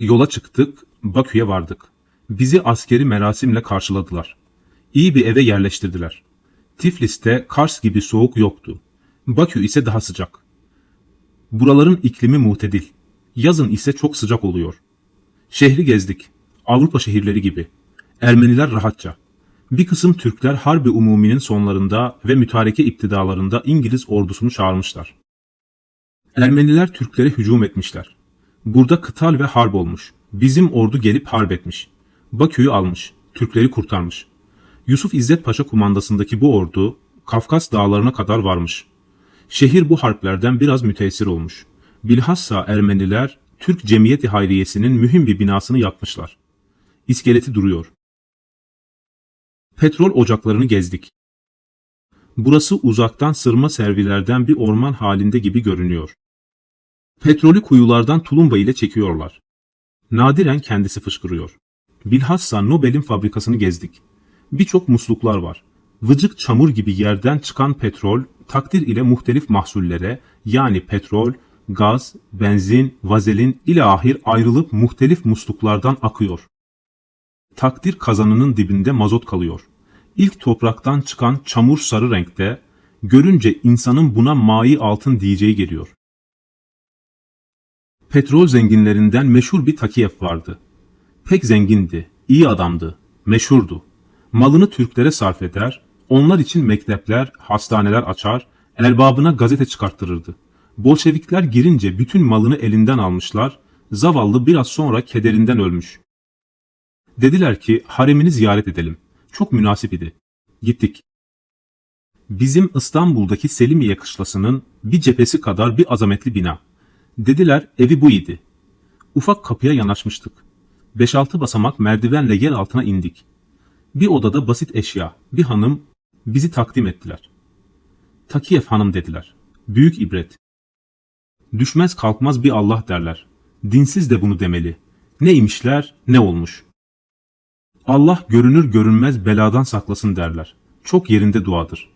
Yola çıktık, Bakü'ye vardık. Bizi askeri merasimle karşıladılar. İyi bir eve yerleştirdiler. Tiflis'te Kars gibi soğuk yoktu. Bakü ise daha sıcak. Buraların iklimi muhtedil. Yazın ise çok sıcak oluyor. Şehri gezdik. Avrupa şehirleri gibi. Ermeniler rahatça. Bir kısım Türkler Harbi Umumi'nin sonlarında ve mütareke iptidalarında İngiliz ordusunu çağırmışlar. Ermeniler Türklere hücum etmişler. Burada kıtal ve harp olmuş. Bizim ordu gelip harp etmiş. Bakü'yü almış. Türkleri kurtarmış. Yusuf İzzet Paşa kumandasındaki bu ordu Kafkas dağlarına kadar varmış. Şehir bu harplerden biraz müteessir olmuş. Bilhassa Ermeniler Türk Cemiyeti Hayriyesi'nin mühim bir binasını yakmışlar. İskeleti duruyor. Petrol ocaklarını gezdik. Burası uzaktan sırma servilerden bir orman halinde gibi görünüyor. Petrolü kuyulardan tulumba ile çekiyorlar. Nadiren kendisi fışkırıyor. Bilhassa Nobel'in fabrikasını gezdik. Birçok musluklar var. Vıcık çamur gibi yerden çıkan petrol, takdir ile muhtelif mahsullere yani petrol, gaz, benzin, vazelin ile ahir ayrılıp muhtelif musluklardan akıyor. Takdir kazanının dibinde mazot kalıyor. İlk topraktan çıkan çamur sarı renkte, görünce insanın buna mai altın diyeceği geliyor. Petrol zenginlerinden meşhur bir Takiyev vardı. Pek zengindi, iyi adamdı, meşhurdu. Malını Türklere sarf eder, onlar için mektepler, hastaneler açar, erbabına gazete çıkarttırırdı. Bolşevikler girince bütün malını elinden almışlar, zavallı biraz sonra kederinden ölmüş. Dediler ki haremini ziyaret edelim. Çok münasip idi. Gittik. Bizim İstanbul'daki Selimiye kışlasının bir cephesi kadar bir azametli bina. Dediler evi bu idi. Ufak kapıya yanaşmıştık. 5-6 basamak merdivenle yer altına indik. Bir odada basit eşya, bir hanım bizi takdim ettiler. Takiyev hanım dediler. Büyük ibret. Düşmez kalkmaz bir Allah derler. Dinsiz de bunu demeli. Neymişler, ne olmuş. Allah görünür görünmez beladan saklasın derler. Çok yerinde duadır.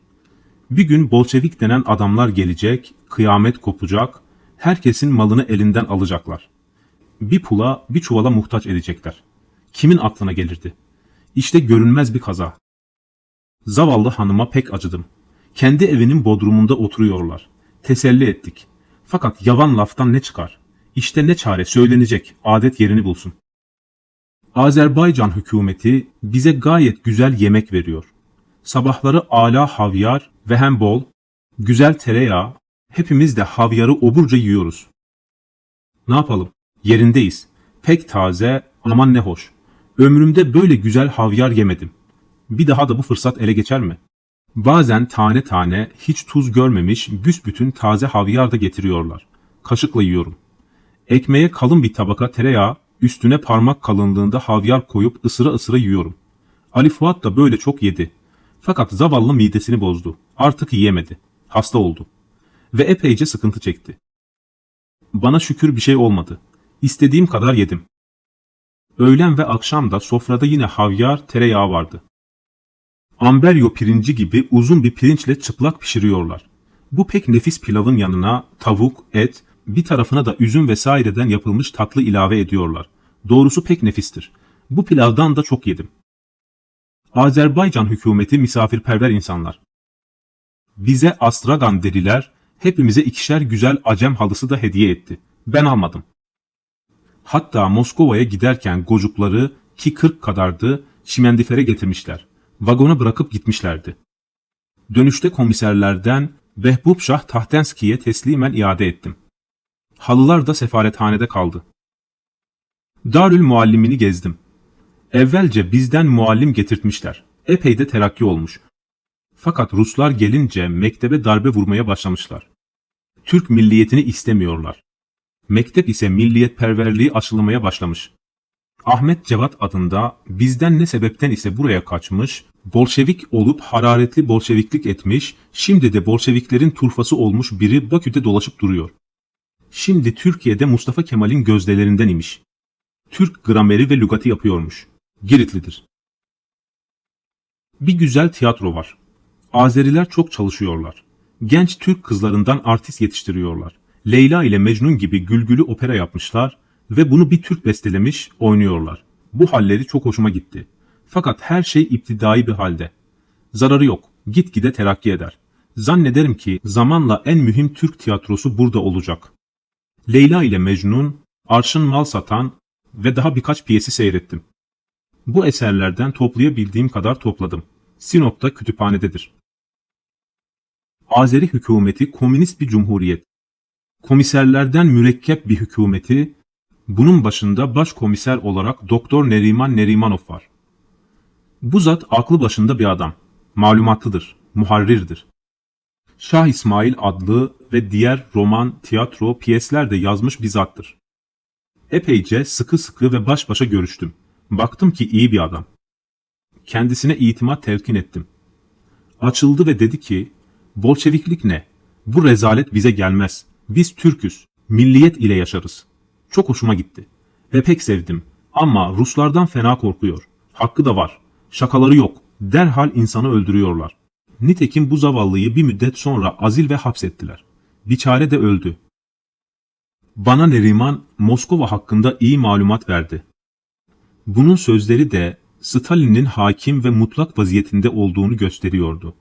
Bir gün Bolşevik denen adamlar gelecek, kıyamet kopacak, herkesin malını elinden alacaklar. Bir pula, bir çuvala muhtaç edecekler. Kimin aklına gelirdi? İşte görünmez bir kaza. Zavallı hanıma pek acıdım. Kendi evinin bodrumunda oturuyorlar. Teselli ettik. Fakat yavan laftan ne çıkar? İşte ne çare söylenecek, adet yerini bulsun. Azerbaycan hükümeti bize gayet güzel yemek veriyor. Sabahları ala havyar ve hem bol, güzel tereyağı, hepimiz de havyarı oburca yiyoruz. Ne yapalım? Yerindeyiz. Pek taze, aman ne hoş. Ömrümde böyle güzel havyar yemedim. Bir daha da bu fırsat ele geçer mi? Bazen tane tane hiç tuz görmemiş büsbütün taze havyar da getiriyorlar. Kaşıkla yiyorum. Ekmeğe kalın bir tabaka tereyağı, üstüne parmak kalınlığında havyar koyup ısıra ısıra yiyorum. Ali Fuat da böyle çok yedi. Fakat zavallı midesini bozdu. Artık yiyemedi. Hasta oldu. Ve epeyce sıkıntı çekti. Bana şükür bir şey olmadı. İstediğim kadar yedim. Öğlen ve akşam da sofrada yine havyar, tereyağı vardı. Amberyo pirinci gibi uzun bir pirinçle çıplak pişiriyorlar. Bu pek nefis pilavın yanına tavuk, et, bir tarafına da üzüm vesaireden yapılmış tatlı ilave ediyorlar. Doğrusu pek nefistir. Bu pilavdan da çok yedim. Azerbaycan hükümeti misafirperver insanlar. Bize astragan deriler, hepimize ikişer güzel acem halısı da hediye etti. Ben almadım. Hatta Moskova'ya giderken gocukları ki 40 kadardı şimendifere getirmişler. Vagona bırakıp gitmişlerdi. Dönüşte komiserlerden Behbub Şah Tahtenski'ye teslimen iade ettim. Halılar da sefarethanede kaldı. Darül muallimini gezdim. Evvelce bizden muallim getirtmişler. Epey de terakki olmuş. Fakat Ruslar gelince mektebe darbe vurmaya başlamışlar. Türk milliyetini istemiyorlar. Mektep ise milliyetperverliği aşılamaya başlamış. Ahmet Cevat adında bizden ne sebepten ise buraya kaçmış, Bolşevik olup hararetli Bolşeviklik etmiş, şimdi de Bolşeviklerin turfası olmuş biri Bakü'de dolaşıp duruyor. Şimdi Türkiye'de Mustafa Kemal'in gözdelerinden imiş. Türk grameri ve lügatı yapıyormuş. Giritlidir. Bir güzel tiyatro var. Azeriler çok çalışıyorlar. Genç Türk kızlarından artist yetiştiriyorlar. Leyla ile Mecnun gibi gülgülü opera yapmışlar. Ve bunu bir Türk bestelemiş, oynuyorlar. Bu halleri çok hoşuma gitti. Fakat her şey iptidai bir halde. Zararı yok, gitgide terakki eder. Zannederim ki zamanla en mühim Türk tiyatrosu burada olacak. Leyla ile Mecnun, Arşın Mal Satan ve daha birkaç piyesi seyrettim. Bu eserlerden toplayabildiğim kadar topladım. Sinop'ta kütüphanededir. Azeri hükümeti komünist bir cumhuriyet. Komiserlerden mürekkep bir hükümeti, bunun başında başkomiser olarak Doktor Neriman Nerimanov var. Bu zat aklı başında bir adam. Malumatlıdır, muharrirdir. Şah İsmail adlı ve diğer roman, tiyatro, piyesler de yazmış bir zattır. Epeyce sıkı sıkı ve baş başa görüştüm. Baktım ki iyi bir adam. Kendisine itimat telkin ettim. Açıldı ve dedi ki, Bolşeviklik ne? Bu rezalet bize gelmez. Biz Türküz. Milliyet ile yaşarız. Çok hoşuma gitti. Ve pek sevdim. Ama Ruslardan fena korkuyor. Hakkı da var. Şakaları yok. Derhal insanı öldürüyorlar. Nitekim bu zavallıyı bir müddet sonra azil ve hapsettiler. Biçare de öldü. Bana Neriman Moskova hakkında iyi malumat verdi. Bunun sözleri de Stalin'in hakim ve mutlak vaziyetinde olduğunu gösteriyordu.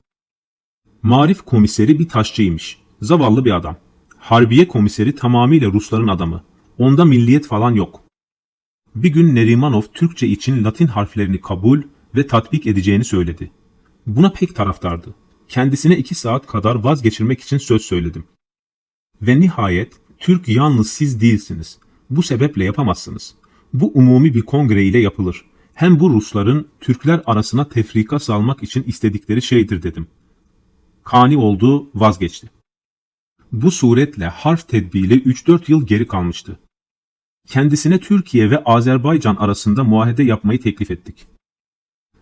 Marif komiseri bir taşçıymış. Zavallı bir adam. Harbiye komiseri tamamıyla Rusların adamı. Onda milliyet falan yok. Bir gün Nerimanov Türkçe için Latin harflerini kabul ve tatbik edeceğini söyledi. Buna pek taraftardı. Kendisine iki saat kadar vazgeçirmek için söz söyledim. Ve nihayet Türk yalnız siz değilsiniz. Bu sebeple yapamazsınız. Bu umumi bir kongre ile yapılır. Hem bu Rusların Türkler arasına tefrika salmak için istedikleri şeydir dedim. Kani oldu, vazgeçti. Bu suretle harf tedbiri 3-4 yıl geri kalmıştı. Kendisine Türkiye ve Azerbaycan arasında muahede yapmayı teklif ettik.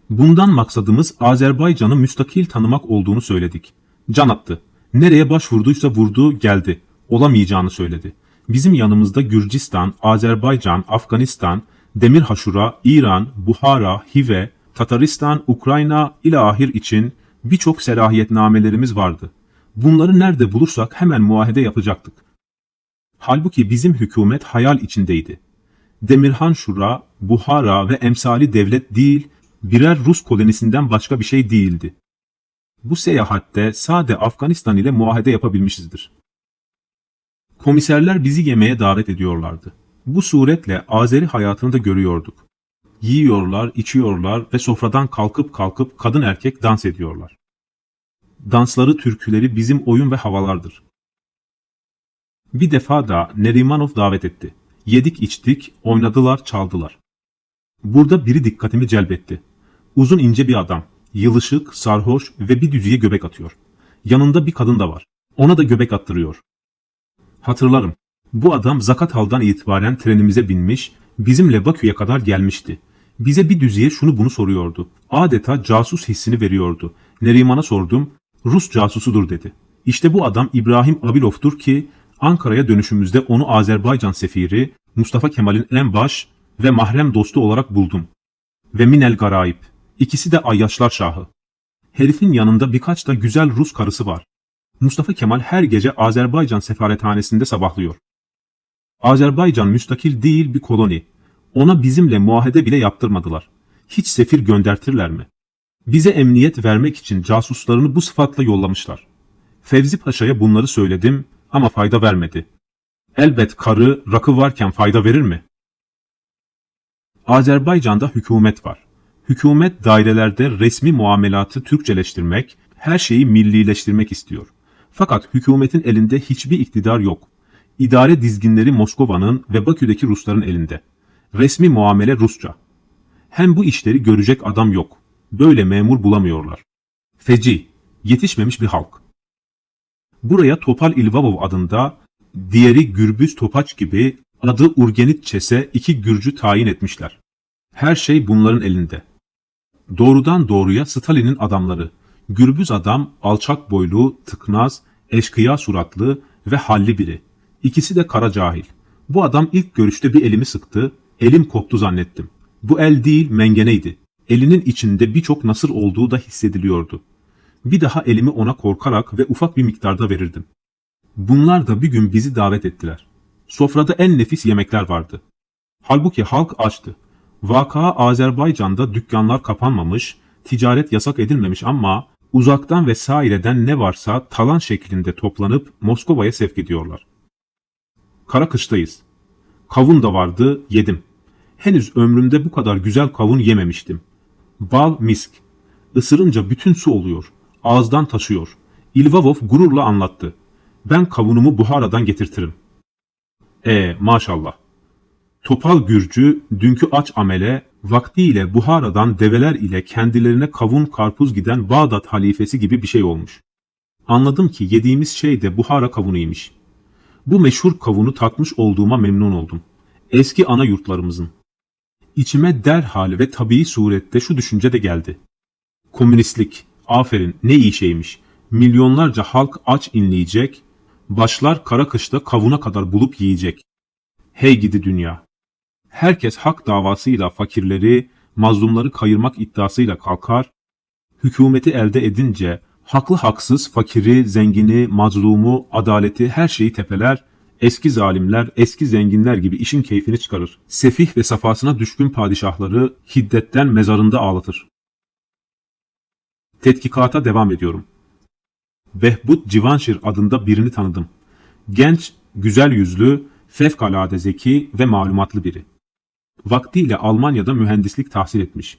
Bundan maksadımız Azerbaycan'ı müstakil tanımak olduğunu söyledik. Can attı. Nereye başvurduysa vurdu, geldi. Olamayacağını söyledi. Bizim yanımızda Gürcistan, Azerbaycan, Afganistan, Demir Haşura, İran, Buhara, Hive, Tataristan, Ukrayna ilahir için birçok selahiyetnamelerimiz vardı. Bunları nerede bulursak hemen muahede yapacaktık. Halbuki bizim hükümet hayal içindeydi. Demirhan Şura, Buhara ve emsali devlet değil, birer Rus kolonisinden başka bir şey değildi. Bu seyahatte sade Afganistan ile muahede yapabilmişizdir. Komiserler bizi yemeğe davet ediyorlardı. Bu suretle Azeri hayatını da görüyorduk. Yiyorlar, içiyorlar ve sofradan kalkıp kalkıp kadın erkek dans ediyorlar. Dansları, türküleri bizim oyun ve havalardır. Bir defa da Nerimanov davet etti. Yedik içtik, oynadılar, çaldılar. Burada biri dikkatimi celbetti. Uzun ince bir adam, yılışık, sarhoş ve bir düzüye göbek atıyor. Yanında bir kadın da var. Ona da göbek attırıyor. Hatırlarım. Bu adam zakat haldan itibaren trenimize binmiş, bizimle Bakü'ye kadar gelmişti. Bize bir düzeye şunu bunu soruyordu. Adeta casus hissini veriyordu. Neriman'a sordum, Rus casusudur dedi. İşte bu adam İbrahim Abilov'tur ki Ankara'ya dönüşümüzde onu Azerbaycan sefiri Mustafa Kemal'in en baş ve mahrem dostu olarak buldum. Ve Minel Garayip. İkisi de Ayyaşlar Şahı. Herifin yanında birkaç da güzel Rus karısı var. Mustafa Kemal her gece Azerbaycan sefarethanesinde sabahlıyor. Azerbaycan müstakil değil bir koloni. Ona bizimle muahede bile yaptırmadılar. Hiç sefir göndertirler mi? Bize emniyet vermek için casuslarını bu sıfatla yollamışlar. Fevzi Paşa'ya bunları söyledim ama fayda vermedi. Elbet karı rakı varken fayda verir mi? Azerbaycan'da hükümet var. Hükümet dairelerde resmi muamelatı Türkçeleştirmek, her şeyi millileştirmek istiyor. Fakat hükümetin elinde hiçbir iktidar yok. İdare dizginleri Moskova'nın ve Bakü'deki Rusların elinde. Resmi muamele Rusça. Hem bu işleri görecek adam yok. Böyle memur bulamıyorlar. Feci, yetişmemiş bir halk. Buraya Topal İlvavov adında, diğeri Gürbüz Topaç gibi adı Urgenitçes'e iki Gürcü tayin etmişler. Her şey bunların elinde. Doğrudan doğruya Stalin'in adamları. Gürbüz adam alçak boylu, tıknaz, eşkıya suratlı ve halli biri. İkisi de kara cahil. Bu adam ilk görüşte bir elimi sıktı, elim koptu zannettim. Bu el değil mengeneydi. Elinin içinde birçok nasır olduğu da hissediliyordu. Bir daha elimi ona korkarak ve ufak bir miktarda verirdim. Bunlar da bir gün bizi davet ettiler. Sofrada en nefis yemekler vardı. Halbuki halk açtı. Vaka Azerbaycan'da dükkanlar kapanmamış, ticaret yasak edilmemiş ama uzaktan vesaireden ne varsa talan şeklinde toplanıp Moskova'ya sevk ediyorlar. Kara kıştayız. Kavun da vardı, yedim. Henüz ömrümde bu kadar güzel kavun yememiştim. Bal misk. Isırınca bütün su oluyor. Ağızdan taşıyor. İlvavov gururla anlattı. Ben kavunumu Buhara'dan getirtirim. E maşallah. Topal Gürcü dünkü aç amele vaktiyle Buhara'dan develer ile kendilerine kavun karpuz giden Bağdat halifesi gibi bir şey olmuş. Anladım ki yediğimiz şey de Buhara kavunuymuş. Bu meşhur kavunu tatmış olduğuma memnun oldum. Eski ana yurtlarımızın. İçime derhal ve tabii surette şu düşünce de geldi. Komünistlik, aferin ne iyi şeymiş. Milyonlarca halk aç inleyecek, başlar kara kışta kavuna kadar bulup yiyecek. Hey gidi dünya. Herkes hak davasıyla fakirleri, mazlumları kayırmak iddiasıyla kalkar, hükümeti elde edince haklı haksız fakiri, zengini, mazlumu, adaleti her şeyi tepeler, eski zalimler, eski zenginler gibi işin keyfini çıkarır. Sefih ve safasına düşkün padişahları hiddetten mezarında ağlatır. Tetkikata devam ediyorum. Behbud Civanşir adında birini tanıdım. Genç, güzel yüzlü, fevkalade zeki ve malumatlı biri. Vaktiyle Almanya'da mühendislik tahsil etmiş.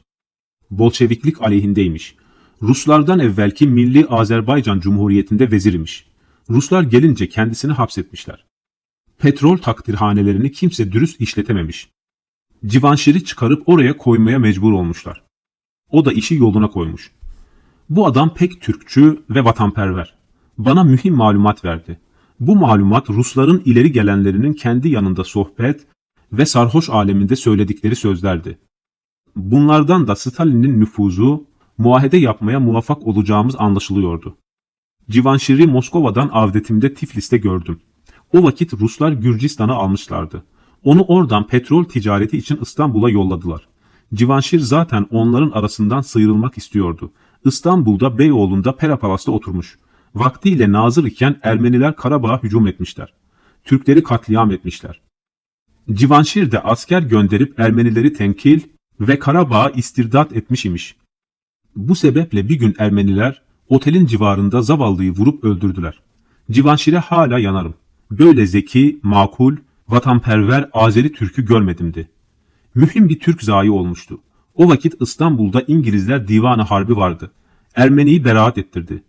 Bolşeviklik aleyhindeymiş. Ruslardan evvelki Milli Azerbaycan Cumhuriyeti'nde vezirmiş. Ruslar gelince kendisini hapsetmişler. Petrol takdirhanelerini kimse dürüst işletememiş. Civanşir'i çıkarıp oraya koymaya mecbur olmuşlar. O da işi yoluna koymuş. Bu adam pek Türkçü ve vatanperver. Bana mühim malumat verdi. Bu malumat Rusların ileri gelenlerinin kendi yanında sohbet ve sarhoş aleminde söyledikleri sözlerdi. Bunlardan da Stalin'in nüfuzu muahede yapmaya muvaffak olacağımız anlaşılıyordu. Civanşir'i Moskova'dan avdetimde Tiflis'te gördüm. O vakit Ruslar Gürcistan'ı almışlardı. Onu oradan petrol ticareti için İstanbul'a yolladılar. Civanşir zaten onların arasından sıyrılmak istiyordu. İstanbul'da Beyoğlu'nda Pera Palas'ta oturmuş. Vaktiyle nazır iken Ermeniler Karabağ'a hücum etmişler. Türkleri katliam etmişler. Civanşir de asker gönderip Ermenileri tenkil ve Karabağ'a istirdat etmiş imiş. Bu sebeple bir gün Ermeniler otelin civarında zavallıyı vurup öldürdüler. Civanşir'e hala yanarım. Böyle zeki, makul, vatanperver Azeri Türk'ü görmedimdi. Mühim bir Türk zayi olmuştu. O vakit İstanbul'da İngilizler divanı harbi vardı. Ermeniyi beraat ettirdi.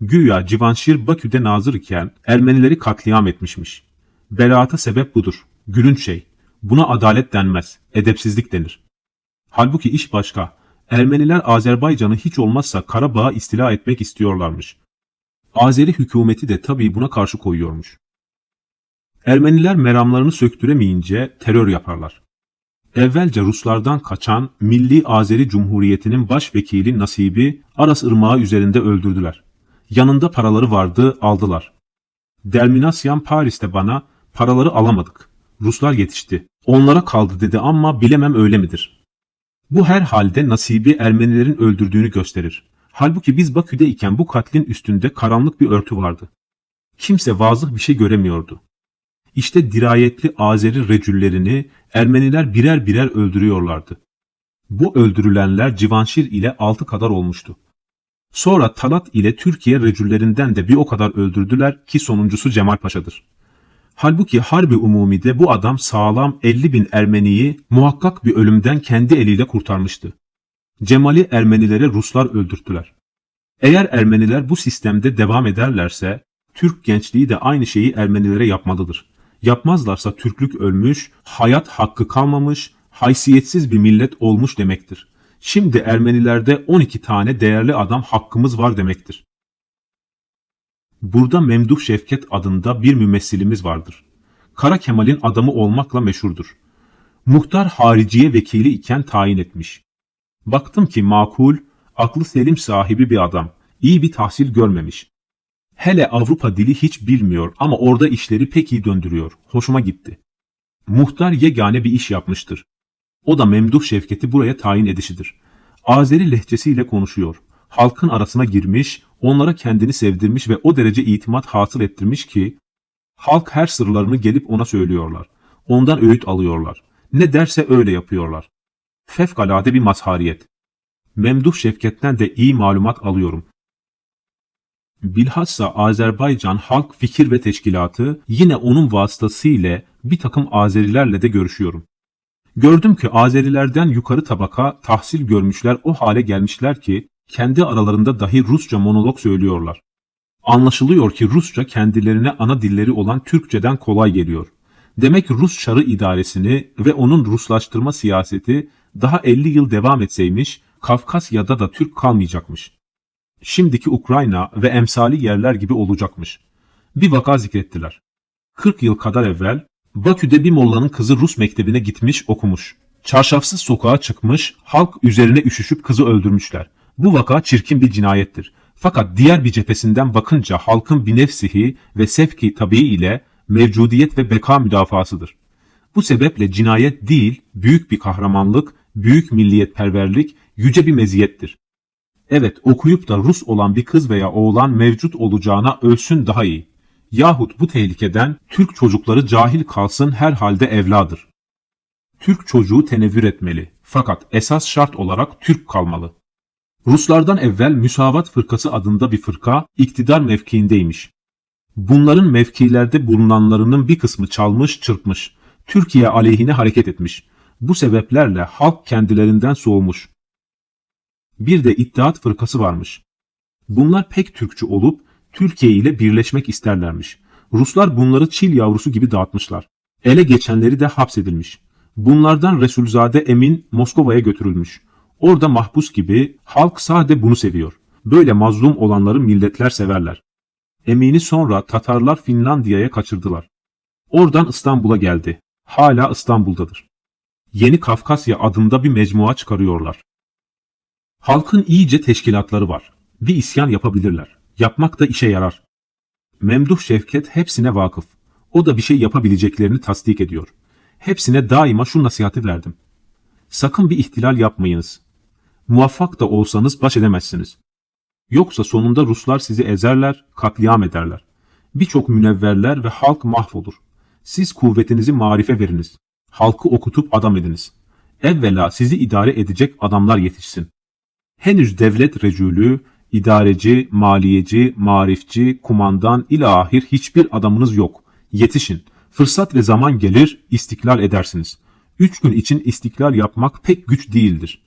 Güya Civanşir Bakü'de nazır iken Ermenileri katliam etmişmiş. Beraata sebep budur. Gülünç şey. Buna adalet denmez. Edepsizlik denir. Halbuki iş başka. Ermeniler Azerbaycan'ı hiç olmazsa Karabağ'a istila etmek istiyorlarmış. Azeri hükümeti de tabii buna karşı koyuyormuş. Ermeniler meramlarını söktüremeyince terör yaparlar. Evvelce Ruslardan kaçan Milli Azeri Cumhuriyeti'nin başvekili Nasibi Aras Irmağı üzerinde öldürdüler. Yanında paraları vardı, aldılar. Derminasyan Paris'te bana paraları alamadık. Ruslar yetişti. Onlara kaldı dedi ama bilemem öyle midir? Bu her halde Nasibi Ermenilerin öldürdüğünü gösterir. Halbuki biz Bakü'de iken bu katlin üstünde karanlık bir örtü vardı. Kimse vazıh bir şey göremiyordu. İşte dirayetli Azeri recüllerini Ermeniler birer birer öldürüyorlardı. Bu öldürülenler Civanşir ile altı kadar olmuştu. Sonra Talat ile Türkiye recüllerinden de bir o kadar öldürdüler ki sonuncusu Cemal Paşa'dır. Halbuki Harbi Umumi'de bu adam sağlam 50 bin Ermeniyi muhakkak bir ölümden kendi eliyle kurtarmıştı. Cemal'i Ermenilere Ruslar öldürttüler. Eğer Ermeniler bu sistemde devam ederlerse, Türk gençliği de aynı şeyi Ermenilere yapmalıdır. Yapmazlarsa Türklük ölmüş, hayat hakkı kalmamış, haysiyetsiz bir millet olmuş demektir. Şimdi Ermenilerde 12 tane değerli adam hakkımız var demektir. Burada Memduh Şevket adında bir mümessilimiz vardır. Kara Kemal'in adamı olmakla meşhurdur. Muhtar hariciye vekili iken tayin etmiş. Baktım ki makul, aklı selim sahibi bir adam, iyi bir tahsil görmemiş. Hele Avrupa dili hiç bilmiyor ama orada işleri pek iyi döndürüyor. Hoşuma gitti. Muhtar yegane bir iş yapmıştır. O da Memduh Şevket'i buraya tayin edişidir. Azeri lehçesiyle konuşuyor. Halkın arasına girmiş, onlara kendini sevdirmiş ve o derece itimat hasıl ettirmiş ki, halk her sırlarını gelip ona söylüyorlar. Ondan öğüt alıyorlar. Ne derse öyle yapıyorlar. Fevkalade bir mazhariyet. Memduh Şevket'ten de iyi malumat alıyorum. Bilhassa Azerbaycan Halk Fikir ve Teşkilatı yine onun vasıtasıyla bir takım Azerilerle de görüşüyorum. Gördüm ki Azerilerden yukarı tabaka tahsil görmüşler o hale gelmişler ki kendi aralarında dahi Rusça monolog söylüyorlar. Anlaşılıyor ki Rusça kendilerine ana dilleri olan Türkçeden kolay geliyor. Demek Rus Çarı idaresini ve onun Ruslaştırma siyaseti daha 50 yıl devam etseymiş, Kafkasya'da da Türk kalmayacakmış. Şimdiki Ukrayna ve emsali yerler gibi olacakmış. Bir vaka zikrettiler. 40 yıl kadar evvel Bakü'de bir mollanın kızı Rus mektebine gitmiş okumuş. Çarşafsız sokağa çıkmış, halk üzerine üşüşüp kızı öldürmüşler. Bu vaka çirkin bir cinayettir. Fakat diğer bir cephesinden bakınca halkın bir nefsihi ve sevki tabii ile mevcudiyet ve beka müdafasıdır. Bu sebeple cinayet değil, büyük bir kahramanlık, büyük milliyetperverlik, yüce bir meziyettir. Evet, okuyup da Rus olan bir kız veya oğlan mevcut olacağına ölsün daha iyi. Yahut bu tehlikeden Türk çocukları cahil kalsın herhalde evladır. Türk çocuğu tenevvür etmeli. Fakat esas şart olarak Türk kalmalı. Ruslardan evvel Müsavat Fırkası adında bir fırka iktidar mevkiindeymiş. Bunların mevkilerde bulunanlarının bir kısmı çalmış, çırpmış. Türkiye aleyhine hareket etmiş. Bu sebeplerle halk kendilerinden soğumuş. Bir de İttihat Fırkası varmış. Bunlar pek Türkçü olup Türkiye ile birleşmek isterlermiş. Ruslar bunları çil yavrusu gibi dağıtmışlar. Ele geçenleri de hapsedilmiş. Bunlardan Resulzade Emin Moskova'ya götürülmüş. Orada mahpus gibi halk sade bunu seviyor. Böyle mazlum olanları milletler severler. Emin'i sonra Tatarlar Finlandiya'ya kaçırdılar. Oradan İstanbul'a geldi. Hala İstanbul'dadır. Yeni Kafkasya adında bir mecmua çıkarıyorlar. Halkın iyice teşkilatları var. Bir isyan yapabilirler. Yapmak da işe yarar. Memduh Şevket hepsine vakıf. O da bir şey yapabileceklerini tasdik ediyor. Hepsine daima şu nasihati verdim. Sakın bir ihtilal yapmayınız. Muvaffak da olsanız baş edemezsiniz. Yoksa sonunda Ruslar sizi ezerler, katliam ederler. Birçok münevverler ve halk mahvolur. Siz kuvvetinizi marife veriniz. Halkı okutup adam ediniz. Evvela sizi idare edecek adamlar yetişsin. Henüz devlet recülü, idareci, maliyeci, marifçi, kumandan ilahir hiçbir adamınız yok. Yetişin. Fırsat ve zaman gelir, istiklal edersiniz. Üç gün için istiklal yapmak pek güç değildir.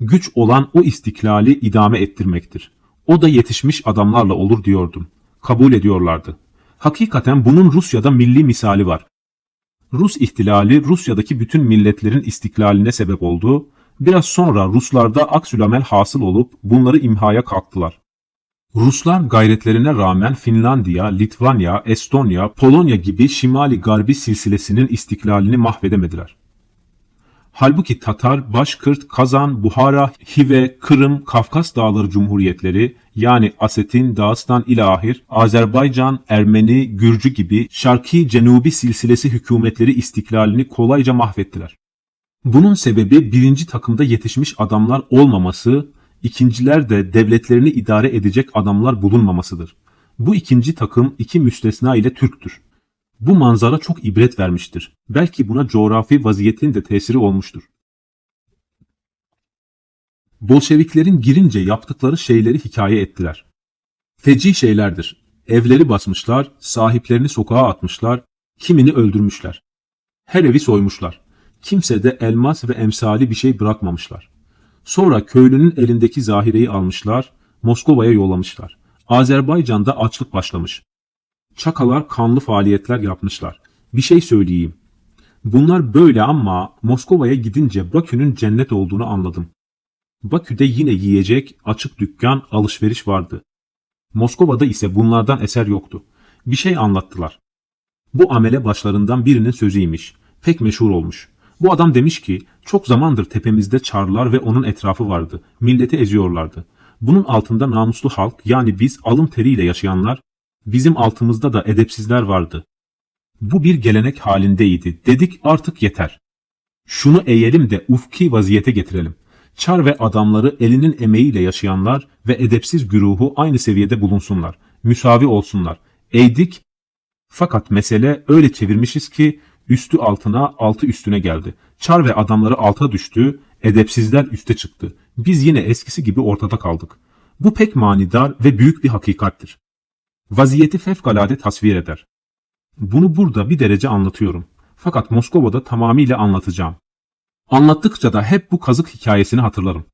Güç olan o istiklali idame ettirmektir. O da yetişmiş adamlarla olur diyordum. Kabul ediyorlardı. Hakikaten bunun Rusya'da milli misali var. Rus ihtilali Rusya'daki bütün milletlerin istiklaline sebep oldu. Biraz sonra Ruslarda aksülamel hasıl olup bunları imhaya kalktılar. Ruslar gayretlerine rağmen Finlandiya, Litvanya, Estonya, Polonya gibi şimali garbi silsilesinin istiklalini mahvedemediler. Halbuki Tatar, Başkırt, Kazan, Buhara, Hive, Kırım, Kafkas Dağları Cumhuriyetleri yani Asetin, Dağıstan ilahir, Azerbaycan, Ermeni, Gürcü gibi Şarki Cenubi silsilesi hükümetleri istiklalini kolayca mahvettiler. Bunun sebebi birinci takımda yetişmiş adamlar olmaması, ikinciler de devletlerini idare edecek adamlar bulunmamasıdır. Bu ikinci takım iki müstesna ile Türktür. Bu manzara çok ibret vermiştir. Belki buna coğrafi vaziyetin de tesiri olmuştur. Bolşeviklerin girince yaptıkları şeyleri hikaye ettiler. Feci şeylerdir. Evleri basmışlar, sahiplerini sokağa atmışlar, kimini öldürmüşler. Her evi soymuşlar. Kimse de elmas ve emsali bir şey bırakmamışlar. Sonra köylünün elindeki zahireyi almışlar, Moskova'ya yollamışlar. Azerbaycan'da açlık başlamış. Çakalar kanlı faaliyetler yapmışlar. Bir şey söyleyeyim. Bunlar böyle ama Moskova'ya gidince Bakü'nün cennet olduğunu anladım. Bakü'de yine yiyecek, açık dükkan, alışveriş vardı. Moskova'da ise bunlardan eser yoktu. Bir şey anlattılar. Bu amele başlarından birinin sözüymiş. Pek meşhur olmuş. Bu adam demiş ki, çok zamandır tepemizde çarlar ve onun etrafı vardı. Milleti eziyorlardı. Bunun altında namuslu halk yani biz alın teriyle yaşayanlar, bizim altımızda da edepsizler vardı. Bu bir gelenek halindeydi. Dedik artık yeter. Şunu eğelim de ufki vaziyete getirelim. Çar ve adamları elinin emeğiyle yaşayanlar ve edepsiz güruhu aynı seviyede bulunsunlar. Müsavi olsunlar. Eğdik fakat mesele öyle çevirmişiz ki Üstü altına, altı üstüne geldi. Çar ve adamları alta düştü, edepsizler üste çıktı. Biz yine eskisi gibi ortada kaldık. Bu pek manidar ve büyük bir hakikattir. Vaziyeti fevkalade tasvir eder. Bunu burada bir derece anlatıyorum. Fakat Moskova'da tamamıyla anlatacağım. Anlattıkça da hep bu kazık hikayesini hatırlarım.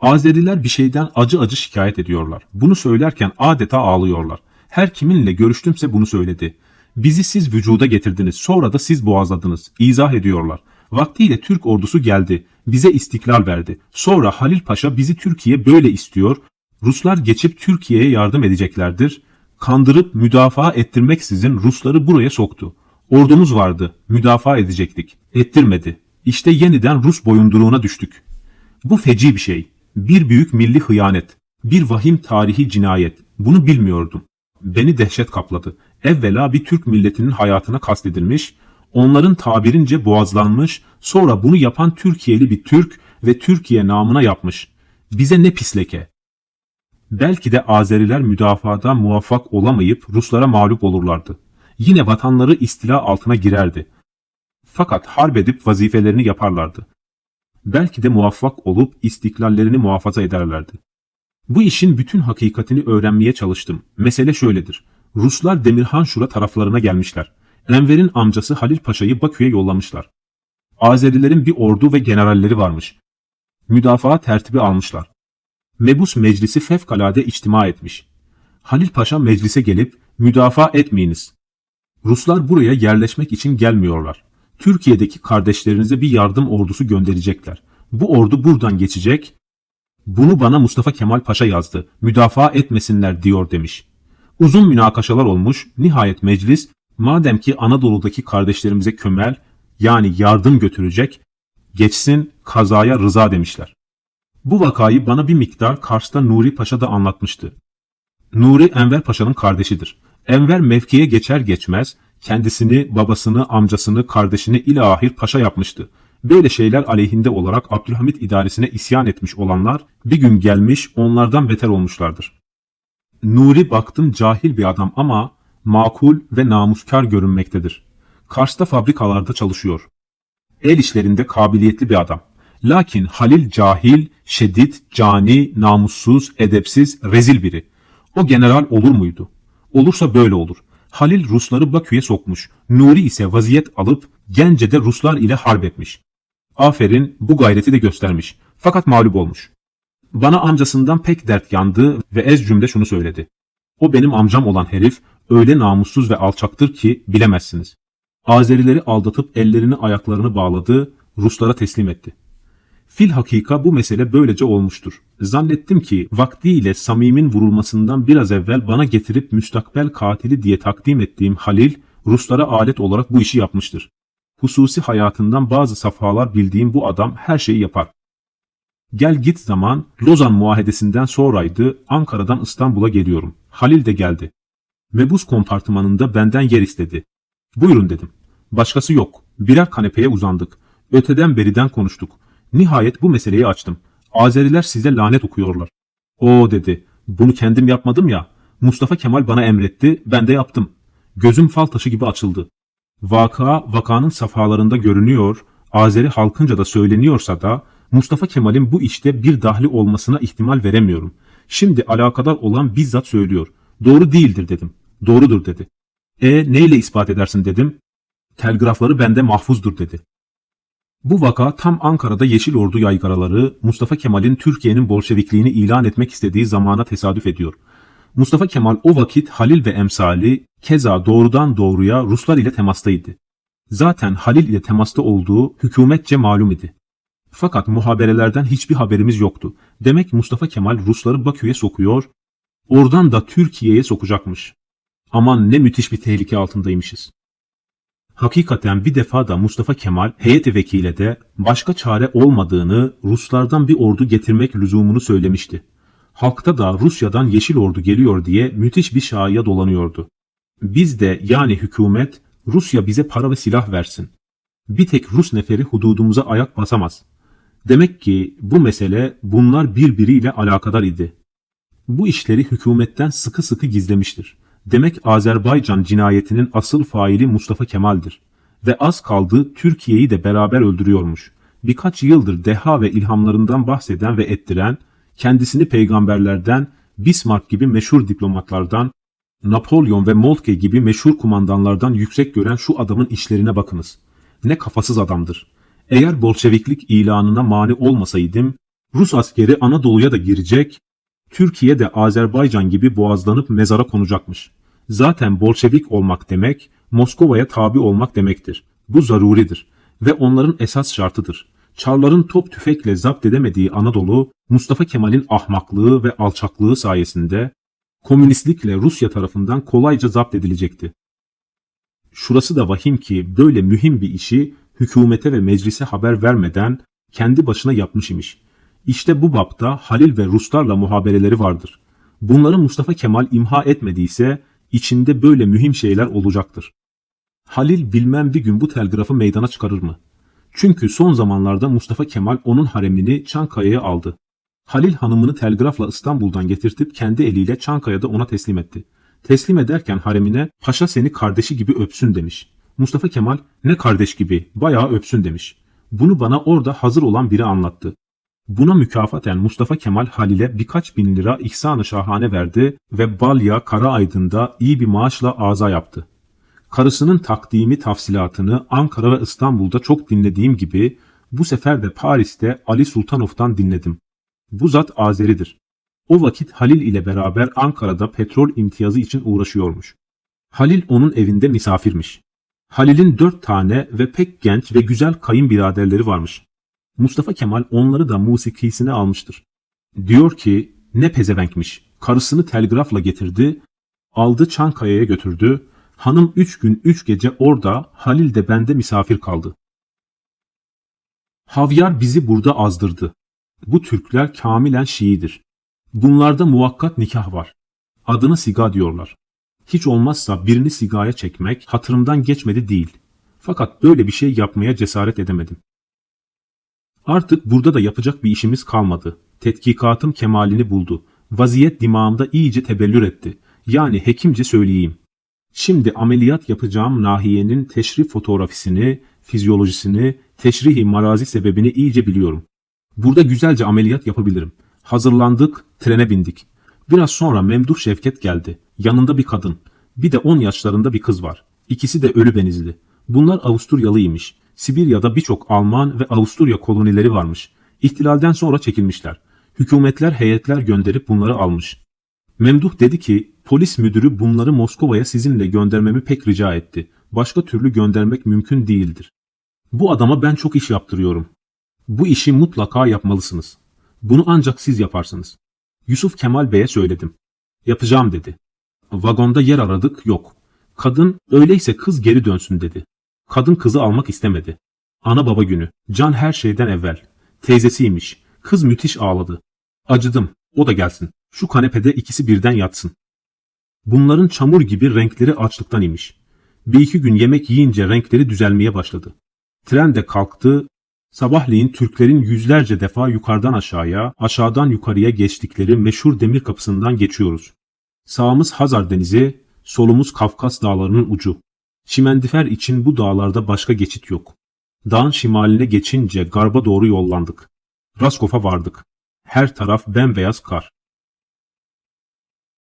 Azeriler bir şeyden acı acı şikayet ediyorlar. Bunu söylerken adeta ağlıyorlar. Her kiminle görüştümse bunu söyledi. Bizi siz vücuda getirdiniz, sonra da siz boğazladınız. İzah ediyorlar. Vaktiyle Türk ordusu geldi, bize istiklal verdi. Sonra Halil Paşa bizi Türkiye böyle istiyor. Ruslar geçip Türkiye'ye yardım edeceklerdir. Kandırıp müdafaa ettirmeksizin Rusları buraya soktu. Ordumuz vardı, müdafaa edecektik. Ettirmedi. İşte yeniden Rus boyunduruğuna düştük. Bu feci bir şey. Bir büyük milli hıyanet. Bir vahim tarihi cinayet. Bunu bilmiyordum. Beni dehşet kapladı. Evvela bir Türk milletinin hayatına kastedilmiş, onların tabirince boğazlanmış, sonra bunu yapan Türkiye'li bir Türk ve Türkiye namına yapmış. Bize ne pis leke. Belki de Azeriler müdafada muvaffak olamayıp Ruslara mağlup olurlardı. Yine vatanları istila altına girerdi. Fakat harp edip vazifelerini yaparlardı. Belki de muvaffak olup istiklallerini muhafaza ederlerdi. Bu işin bütün hakikatini öğrenmeye çalıştım. Mesele şöyledir. Ruslar Demirhan Şura taraflarına gelmişler. Enver'in amcası Halil Paşa'yı Bakü'ye yollamışlar. Azerilerin bir ordu ve generalleri varmış. Müdafaa tertibi almışlar. Mebus meclisi fevkalade içtima etmiş. Halil Paşa meclise gelip müdafaa etmeyiniz. Ruslar buraya yerleşmek için gelmiyorlar. Türkiye'deki kardeşlerinize bir yardım ordusu gönderecekler. Bu ordu buradan geçecek. Bunu bana Mustafa Kemal Paşa yazdı. Müdafaa etmesinler diyor demiş. Uzun münakaşalar olmuş. Nihayet meclis madem ki Anadolu'daki kardeşlerimize kömel yani yardım götürecek geçsin kazaya rıza demişler. Bu vakayı bana bir miktar Kars'ta Nuri Paşa da anlatmıştı. Nuri Enver Paşa'nın kardeşidir. Enver mevkiye geçer geçmez kendisini, babasını, amcasını, kardeşini ilahir paşa yapmıştı. Böyle şeyler aleyhinde olarak Abdülhamit idaresine isyan etmiş olanlar bir gün gelmiş onlardan beter olmuşlardır. Nuri baktım cahil bir adam ama makul ve namuskar görünmektedir. Kars'ta fabrikalarda çalışıyor. El işlerinde kabiliyetli bir adam. Lakin Halil cahil, şedid, cani, namussuz, edepsiz, rezil biri. O general olur muydu? Olursa böyle olur. Halil Rusları Bakü'ye sokmuş. Nuri ise vaziyet alıp Gence'de Ruslar ile harp etmiş. Aferin bu gayreti de göstermiş. Fakat mağlup olmuş. Bana amcasından pek dert yandı ve ez cümle şunu söyledi. O benim amcam olan herif öyle namussuz ve alçaktır ki bilemezsiniz. Azerileri aldatıp ellerini ayaklarını bağladı, Ruslara teslim etti. Fil hakika bu mesele böylece olmuştur. Zannettim ki vaktiyle Samim'in vurulmasından biraz evvel bana getirip müstakbel katili diye takdim ettiğim Halil, Ruslara alet olarak bu işi yapmıştır. Hususi hayatından bazı safhalar bildiğim bu adam her şeyi yapar. Gel git zaman Lozan muahedesinden sonraydı Ankara'dan İstanbul'a geliyorum. Halil de geldi. Mebus kompartımanında benden yer istedi. Buyurun dedim. Başkası yok. Birer kanepeye uzandık. Öteden beriden konuştuk. Nihayet bu meseleyi açtım. Azeriler size lanet okuyorlar. O dedi. Bunu kendim yapmadım ya. Mustafa Kemal bana emretti, ben de yaptım. Gözüm fal taşı gibi açıldı. Vaka, vakanın safhalarında görünüyor, Azeri halkınca da söyleniyorsa da Mustafa Kemal'in bu işte bir dahli olmasına ihtimal veremiyorum. Şimdi alakadar olan bizzat söylüyor. Doğru değildir dedim. Doğrudur dedi. E neyle ispat edersin dedim. Telgrafları bende mahfuzdur dedi. Bu vaka tam Ankara'da Yeşil Ordu yaygaraları Mustafa Kemal'in Türkiye'nin Bolşevikliğini ilan etmek istediği zamana tesadüf ediyor. Mustafa Kemal o vakit Halil ve emsali keza doğrudan doğruya Ruslar ile temastaydı. Zaten Halil ile temasta olduğu hükümetçe malum idi. Fakat muhaberelerden hiçbir haberimiz yoktu. Demek Mustafa Kemal Rusları Bakü'ye sokuyor, oradan da Türkiye'ye sokacakmış. Aman ne müthiş bir tehlike altındaymışız. Hakikaten bir defa da Mustafa Kemal heyeti vekile de başka çare olmadığını Ruslardan bir ordu getirmek lüzumunu söylemişti. Halkta da Rusya'dan yeşil ordu geliyor diye müthiş bir şaiye dolanıyordu. Biz de yani hükümet Rusya bize para ve silah versin. Bir tek Rus neferi hududumuza ayak basamaz. Demek ki bu mesele bunlar birbiriyle alakadar idi. Bu işleri hükümetten sıkı sıkı gizlemiştir. Demek Azerbaycan cinayetinin asıl faili Mustafa Kemal'dir. ve az kaldı Türkiye'yi de beraber öldürüyormuş. Birkaç yıldır deha ve ilhamlarından bahseden ve ettiren, kendisini peygamberlerden, Bismarck gibi meşhur diplomatlardan, Napolyon ve Moltke gibi meşhur kumandanlardan yüksek gören şu adamın işlerine bakınız. Ne kafasız adamdır. Eğer Bolşeviklik ilanına mani olmasaydım, Rus askeri Anadolu'ya da girecek, Türkiye de Azerbaycan gibi boğazlanıp mezara konacakmış. Zaten Bolşevik olmak demek, Moskova'ya tabi olmak demektir. Bu zaruridir ve onların esas şartıdır. Çarların top tüfekle zapt edemediği Anadolu, Mustafa Kemal'in ahmaklığı ve alçaklığı sayesinde komünistlikle Rusya tarafından kolayca zapt edilecekti. Şurası da vahim ki böyle mühim bir işi hükümete ve meclise haber vermeden kendi başına yapmış imiş. İşte bu bapta Halil ve Ruslarla muhabereleri vardır. Bunları Mustafa Kemal imha etmediyse içinde böyle mühim şeyler olacaktır. Halil bilmem bir gün bu telgrafı meydana çıkarır mı? Çünkü son zamanlarda Mustafa Kemal onun haremini Çankaya'ya aldı. Halil hanımını telgrafla İstanbul'dan getirtip kendi eliyle Çankaya'da ona teslim etti. Teslim ederken haremine paşa seni kardeşi gibi öpsün demiş. Mustafa Kemal ne kardeş gibi bayağı öpsün demiş. Bunu bana orada hazır olan biri anlattı. Buna mükafaten Mustafa Kemal Halil'e birkaç bin lira ihsan-ı şahane verdi ve Balya Karaaydın'da iyi bir maaşla aza yaptı. Karısının takdimi tafsilatını Ankara ve İstanbul'da çok dinlediğim gibi bu sefer de Paris'te Ali Sultanov'tan dinledim. Bu zat Azeridir. O vakit Halil ile beraber Ankara'da petrol imtiyazı için uğraşıyormuş. Halil onun evinde misafirmiş. Halil'in dört tane ve pek genç ve güzel kayınbiraderleri varmış. Mustafa Kemal onları da musikisine almıştır. Diyor ki ne pezevenkmiş. Karısını telgrafla getirdi, aldı Çankaya'ya götürdü. Hanım üç gün üç gece orada, Halil de bende misafir kaldı. Havyar bizi burada azdırdı. Bu Türkler kamilen Şiidir. Bunlarda muvakkat nikah var. Adını siga diyorlar. Hiç olmazsa birini sigaya çekmek hatırımdan geçmedi değil. Fakat böyle bir şey yapmaya cesaret edemedim. Artık burada da yapacak bir işimiz kalmadı. Tetkikatım kemalini buldu. Vaziyet dimağımda iyice tebellür etti. Yani hekimce söyleyeyim. Şimdi ameliyat yapacağım nahiyenin teşrif fotoğrafisini, fizyolojisini, teşrihi marazi sebebini iyice biliyorum. Burada güzelce ameliyat yapabilirim. Hazırlandık, trene bindik. Biraz sonra Memduh Şevket geldi. Yanında bir kadın. Bir de 10 yaşlarında bir kız var. İkisi de ölü benizli. Bunlar Avusturyalıymış. Sibirya'da birçok Alman ve Avusturya kolonileri varmış. İhtilalden sonra çekilmişler. Hükümetler heyetler gönderip bunları almış. Memduh dedi ki polis müdürü bunları Moskova'ya sizinle göndermemi pek rica etti. Başka türlü göndermek mümkün değildir. Bu adama ben çok iş yaptırıyorum. Bu işi mutlaka yapmalısınız. Bunu ancak siz yaparsınız. Yusuf Kemal Bey'e söyledim. Yapacağım dedi. Vagonda yer aradık yok. Kadın öyleyse kız geri dönsün dedi. Kadın kızı almak istemedi. Ana baba günü. Can her şeyden evvel. Teyzesiymiş. Kız müthiş ağladı. Acıdım. O da gelsin. Şu kanepede ikisi birden yatsın. Bunların çamur gibi renkleri açlıktan imiş. Bir iki gün yemek yiyince renkleri düzelmeye başladı. Tren de kalktı. Sabahleyin Türklerin yüzlerce defa yukarıdan aşağıya, aşağıdan yukarıya geçtikleri meşhur demir kapısından geçiyoruz. Sağımız Hazar Denizi, solumuz Kafkas dağlarının ucu. Çimendifer için bu dağlarda başka geçit yok. Dağın şimaline geçince garba doğru yollandık. Raskov'a vardık. Her taraf bembeyaz kar.